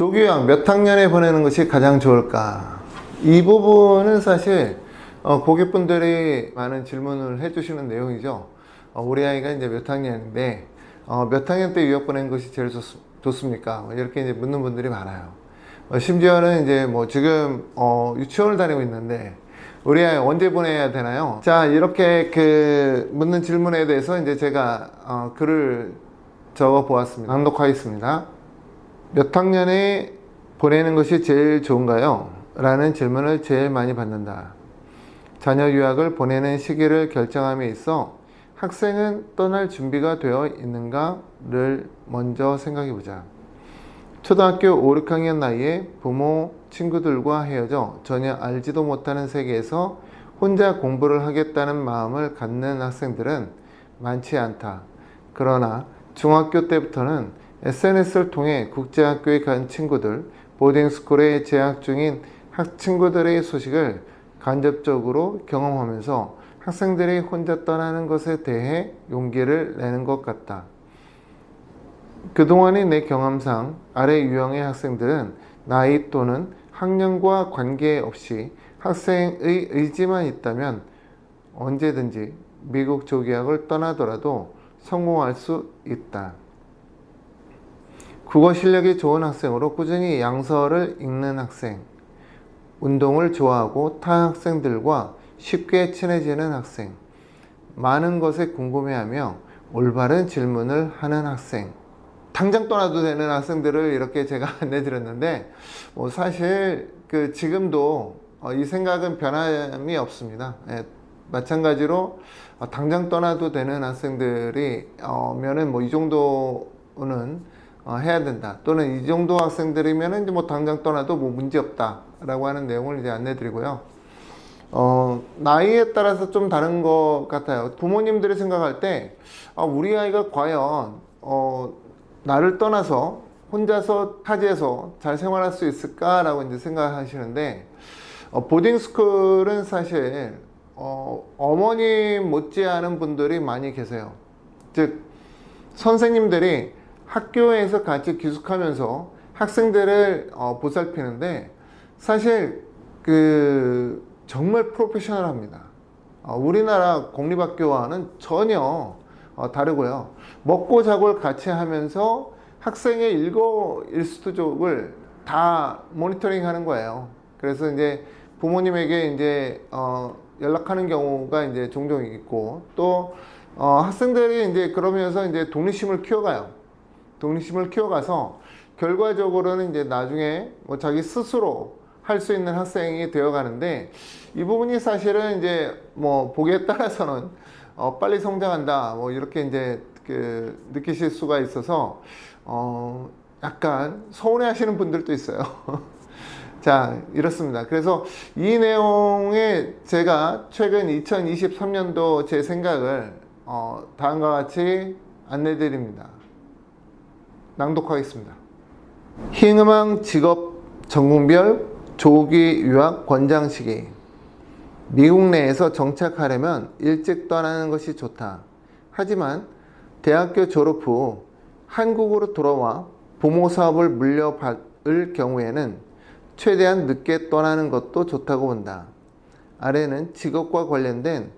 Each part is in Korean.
조교양 몇 학년에 보내는 것이 가장 좋을까? 이 부분은 사실 어, 고객분들이 많은 질문을 해주시는 내용이죠. 어, 우리 아이가 이제 몇 학년인데 어, 몇 학년 때 유학 보내는 것이 제일 좋, 좋습니까? 뭐 이렇게 이제 묻는 분들이 많아요. 어, 심지어는 이제 뭐 지금 어, 유치원을 다니고 있는데 우리 아이 언제 보내야 되나요? 자 이렇게 그 묻는 질문에 대해서 이제 제가 어, 글을 적어 보았습니다. 낭독하겠습니다. 몇 학년에 보내는 것이 제일 좋은가요? 라는 질문을 제일 많이 받는다. 자녀 유학을 보내는 시기를 결정함에 있어 학생은 떠날 준비가 되어 있는가를 먼저 생각해 보자. 초등학교 5, 6학년 나이에 부모, 친구들과 헤어져 전혀 알지도 못하는 세계에서 혼자 공부를 하겠다는 마음을 갖는 학생들은 많지 않다. 그러나 중학교 때부터는 SNS를 통해 국제학교에 간 친구들, 보딩스쿨에 재학 중인 학 친구들의 소식을 간접적으로 경험하면서 학생들이 혼자 떠나는 것에 대해 용기를 내는 것 같다. 그동안의 내 경험상 아래 유형의 학생들은 나이 또는 학년과 관계없이 학생의 의지만 있다면 언제든지 미국 조기학을 떠나더라도 성공할 수 있다. 국어 실력이 좋은 학생으로 꾸준히 양서를 읽는 학생, 운동을 좋아하고 타 학생들과 쉽게 친해지는 학생, 많은 것에 궁금해하며 올바른 질문을 하는 학생, 당장 떠나도 되는 학생들을 이렇게 제가 안내드렸는데, 뭐 사실 그 지금도 어, 이 생각은 변함이 없습니다. 예, 마찬가지로 어, 당장 떠나도 되는 학생들이 어 면은 뭐 이 정도는 어, 해야 된다. 또는 이 정도 학생들이면은 이제 뭐 당장 떠나도 뭐 문제 없다라고 하는 내용을 이제 안내드리고요. 어, 나이에 따라서 좀 다른 것 같아요. 부모님들이 생각할 때, 아, 우리 아이가 과연, 어, 나를 떠나서 혼자서 타지에서 잘 생활할 수 있을까라고 이제 생각하시는데, 어, 보딩스쿨은 사실, 어, 어머님 못지않은 분들이 많이 계세요. 즉, 선생님들이 학교에서 같이 기숙하면서 학생들을 어, 보살피는데, 사실, 그, 정말 프로페셔널합니다. 어, 우리나라 공립학교와는 전혀 어, 다르고요. 먹고 자고를 같이 하면서 학생의 일거 일수족을 다 모니터링 하는 거예요. 그래서 이제 부모님에게 이제 어, 연락하는 경우가 이제 종종 있고 또 어, 학생들이 이제 그러면서 이제 독립심을 키워가요. 독립심을 키워가서 결과적으로는 이제 나중에 뭐 자기 스스로 할 수 있는 학생이 되어 가는데 이 부분이 사실은 이제 뭐 보기에 따라서는 어, 빨리 성장한다 뭐 이렇게 이제 그 느끼실 수가 있어서 어, 약간 서운해 하시는 분들도 있어요. 자, 이렇습니다. 그래서 이 내용에 제가 최근 2023년도 제 생각을 어, 다음과 같이 안내 드립니다. 낭독하겠습니다. 흰음왕 직업 전공별 조기 유학 권장 시기. 미국 내에서 정착하려면 일찍 떠나는 것이 좋다. 하지만 대학교 졸업 후 한국으로 돌아와 부모 사업을 물려받을 경우에는 최대한 늦게 떠나는 것도 좋다고 본다. 아래는 직업과 관련된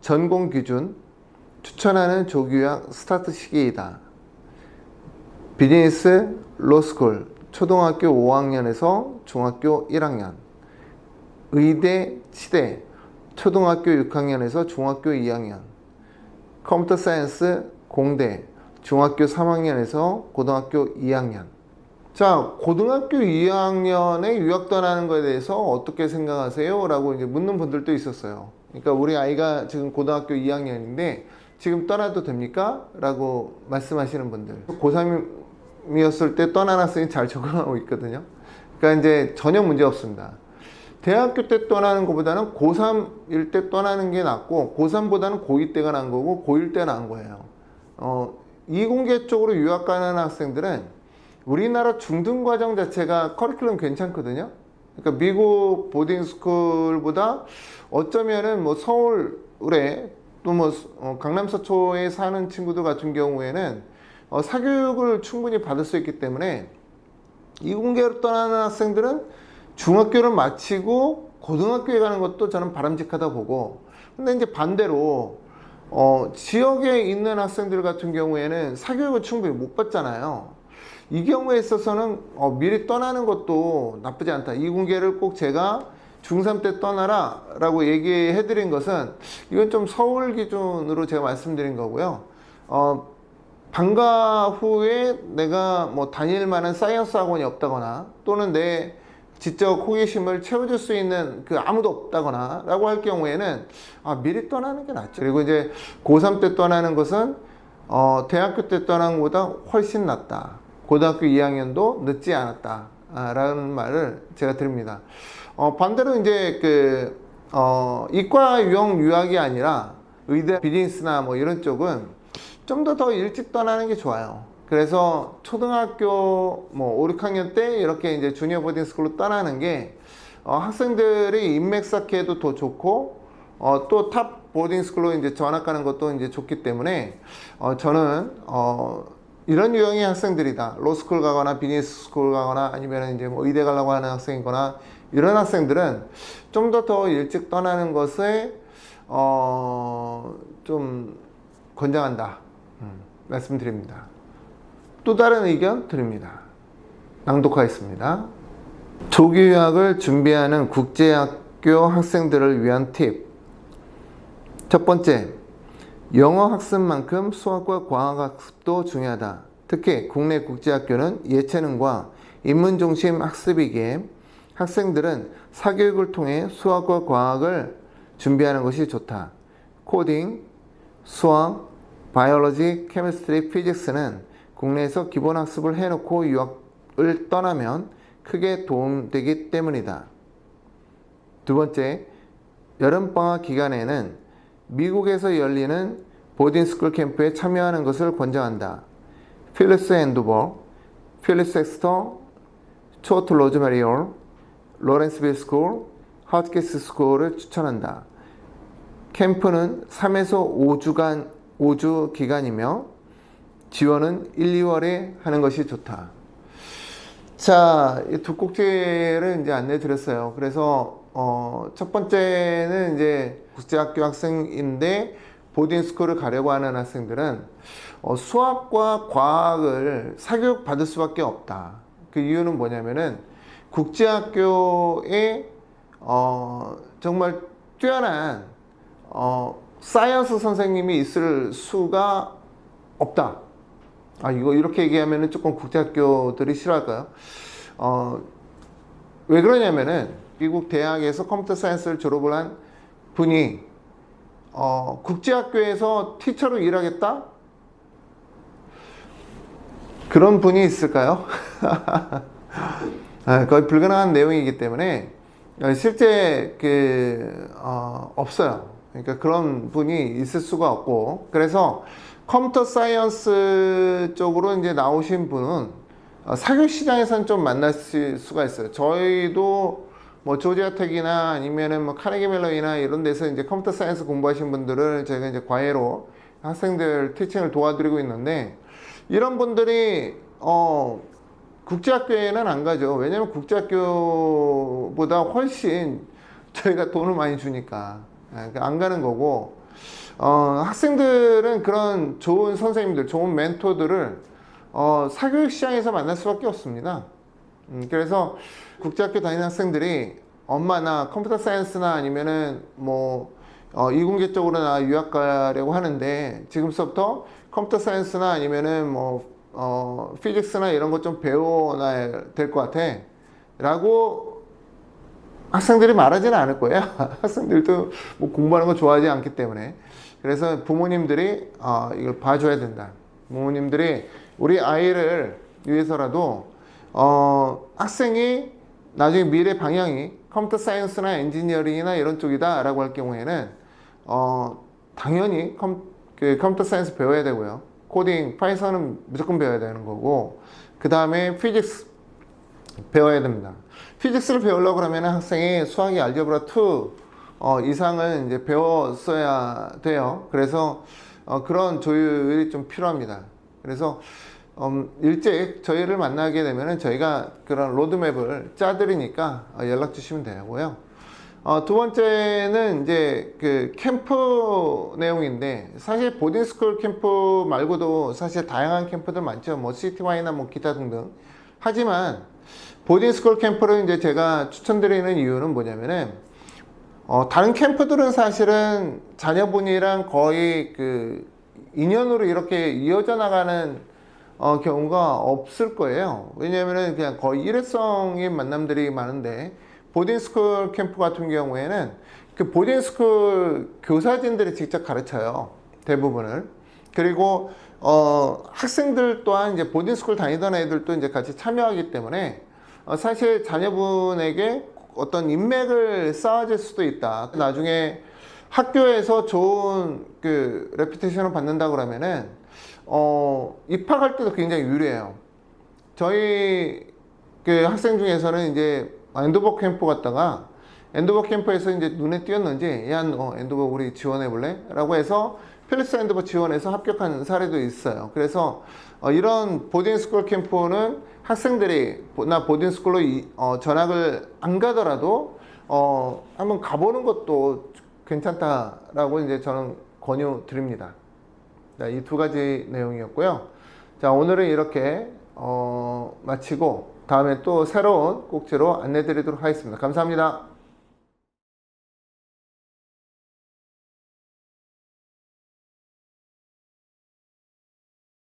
전공 기준, 추천하는 조기유학 스타트 시기이다. 비즈니스 로스쿨 초등학교 5학년에서 중학교 1학년 의대 치대 초등학교 6학년에서 중학교 2학년 컴퓨터 사이언스 공대 중학교 3학년에서 고등학교 2학년 자 고등학교 2학년에 유학 떠나는 것에 대해서 어떻게 생각하세요? 라고 이제 묻는 분들도 있었어요 그러니까 우리 아이가 지금 고등학교 2학년인데 지금 떠나도 됩니까? 라고 말씀하시는 분들 고3 이었을 때 학생이 잘 적응하고 있거든요 그러니까 이제 전혀 문제 없습니다 대학교 때 떠나는 것보다는 고3일 때 떠나는 게 낫고 고3보다는 고2 때가 난 거고 고1 때 나은 거예요. 어, 이공계 쪽으로 유학 가는 학생들은 우리나라 중등 과정 자체가 커리큘럼 괜찮거든요. 그러니까 미국 보딩 스쿨보다 어쩌면은 뭐 서울에 또뭐 어, 강남 서초에 사는 친구들 같은 경우에는 어, 사교육을 충분히 받을 수 있기 때문에 이공계로 떠나는 학생들은 중학교를 마치고 고등학교에 가는 것도 저는 바람직하다 보고 근데 이제 반대로 어, 지역에 있는 학생들 같은 경우에는 사교육을 충분히 못 받잖아요. 이 경우에 있어서는 어, 미리 떠나는 것도 나쁘지 않다. 이공계를 꼭 제가 중3 때 떠나라 라고 얘기해 드린 것은 이건 좀 서울 기준으로 제가 말씀드린 거고요. 어, 방과 후에 내가 뭐 다닐 만한 사이언스 학원이 없다거나 또는 내 지적 호기심을 채워줄 수 있는 그 아무도 없다거나 라고 할 경우에는 아, 미리 떠나는 게 낫죠. 그리고 이제 고3 때 떠나는 것은 어, 대학교 때 떠난 것보다 훨씬 낫다. 고등학교 2학년도 늦지 않았다. 아, 라는 말을 제가 드립니다. 어, 반대로 이제 그, 어, 이과 유형 유학이 아니라 의대 비즈니스나 뭐 이런 쪽은 좀 더 더 일찍 떠나는 게 좋아요. 그래서 초등학교 뭐 5, 6학년 때 이렇게 이제 주니어 보딩 스쿨로 떠나는 게 어, 학생들이 인맥 쌓기에도 더 좋고 어, 또 탑 보딩 스쿨로 이제 전학 가는 것도 이제 좋기 때문에 어, 저는 어, 이런 유형의 학생들이다. 로스쿨 가거나 비즈니스 스쿨 가거나 아니면 이제 뭐 의대 가려고 하는 학생이거나 이런 학생들은 좀 더더 일찍 떠나는 것에 어, 좀 권장한다. 음, 말씀드립니다. 또 다른 의견 드립니다. 낭독하겠습니다. 조기 유학을 준비하는 국제학교 학생들을 위한 팁. 첫 번째, 영어 학습만큼 수학과 과학 학습도 중요하다. 특히 국내 국제학교는 예체능과 인문 중심 학습이기에 학생들은 사교육을 통해 수학과 과학을 준비하는 것이 좋다. 코딩, 수학, 바이올로지, 케미스트리, 피직스는 국내에서 기본 학습을 해놓고 유학을 떠나면 크게 도움되기 때문이다. 두 번째, 여름방학 기간에는 미국에서 열리는 보딩스쿨 캠프에 참여하는 것을 권장한다. 필리스 앤도버, 필리스 엑스터, 초트 로즈메리올, 로렌스빌 스쿨, 하트키스 스쿨을 추천한다. 캠프는 3에서 5주간 5주 기간이며 지원은 1, 2월에 하는 것이 좋다. 자, 이두 꼭지를 이제 안내 드렸어요. 그래서 어, 첫 번째는 이제 국제학교 학생인데 보딩 스쿨을 가려고 하는 학생들은 어, 수학과 과학을 사교육 받을 수밖에 없다. 그 이유는 뭐냐면은 국제학교에 어, 정말 뛰어난 어, 사이언스 선생님이 있을 수가 없다. 아, 이거 이렇게 얘기하면은 조금 국제학교들이 싫어할까요? 어, 왜 그러냐면은 미국 대학에서 컴퓨터 사이언스를 졸업을 한 분이 어, 국제학교에서 티처로 일하겠다? 그런 분이 있을까요? 아, 거의 불가능한 내용이기 때문에 실제 그 어, 없어요. 그러니까 그런 분이 있을 수가 없고 그래서 컴퓨터 사이언스 쪽으로 이제 나오신 분은 어, 사교육 시장에서는 좀 만날 수가 있어요. 저희도 뭐 조지아텍이나 아니면은 뭐 카네기 멜론이나 이런 데서 이제 컴퓨터 사이언스 공부하신 분들을 제가 이제 과외로 학생들 티칭을 도와드리고 있는데 이런 분들이 어 국제학교에는 안 가죠. 왜냐면 국제학교보다 훨씬 저희가 돈을 많이 주니까 예, 안 가는 거고 어, 학생들은 그런 좋은 선생님들, 좋은 멘토들을 어, 사교육 시장에서 만날 수밖에 없습니다. 음, 그래서 국제학교 다니는 학생들이 엄마나 컴퓨터 사이언스나 아니면은 뭐 어, 이공계 쪽으로나 유학 가려고 하는데 지금서부터 컴퓨터 사이언스나 아니면은 뭐 어, 피직스나 이런 것 좀 배워놔야 될 것 같아. 라고 학생들이 말하지는 않을 거예요. 학생들도 뭐 공부하는 거 좋아하지 않기 때문에. 그래서 부모님들이 어, 이걸 봐줘야 된다. 부모님들이 우리 아이를 위해서라도 어, 학생이 나중에 미래 방향이 컴퓨터 사이언스나 엔지니어링이나 이런 쪽이다 라고 할 경우에는 어, 당연히 컴, 그 컴퓨터 사이언스 배워야 되고요. 코딩, 파이썬은 무조건 배워야 되는 거고 그 다음에 피직스 배워야 됩니다. 피직스를 배우려고 그러면 학생이 수학이 알제브라 2 어, 이상은 이제 배웠어야 돼요. 그래서 어, 그런 조율이 좀 필요합니다. 그래서 음, 일찍 저희를 만나게 되면은 저희가 그런 로드맵을 짜드리니까 어, 연락 주시면 되고요. 어, 두 번째는 이제 그 캠프 내용인데 사실 보딩스쿨 캠프 말고도 사실 다양한 캠프들 많죠. 뭐 시티와이나 뭐 기타 등등. 하지만 보딩 스쿨 캠프를 이제 제가 추천드리는 이유는 뭐냐면은 어, 다른 캠프들은 사실은 자녀분이랑 거의 그 인연으로 이렇게 이어져 나가는 어, 경우가 없을 거예요. 왜냐면은 그냥 거의 일회성인 만남들이 많은데 보딩스쿨 캠프 같은 경우에는 그 보딩스쿨 교사진들이 직접 가르쳐요. 대부분을. 그리고 어, 학생들 또한 이제 보딩스쿨 다니던 애들도 이제 같이 참여하기 때문에 어, 사실 자녀분에게 어떤 인맥을 쌓아줄 수도 있다. 나중에 학교에서 좋은 그 레피테이션을 받는다 그러면은 어, 입학할 때도 굉장히 유리해요. 저희 그 학생 중에서는 이제 엔도버 캠프 갔다가 엔도버 캠프에서 이제 눈에 띄었는지 야, 너 엔도버 우리 지원해 볼래? 라고 해서 필립스 엔도버 지원해서 합격한 사례도 있어요. 그래서 어, 이런 보딩스쿨 캠프는 학생들이 보- 나 보딩스쿨로 이- 어, 전학을 안 가더라도 어, 한번 가보는 것도 괜찮다라고 이제 저는 권유 드립니다. 이두 가지 내용이었고요. 자, 오늘은 이렇게 어, 마치고 다음에 또 새로운 꼭지로 안내 드리도록 하겠습니다. 감사합니다.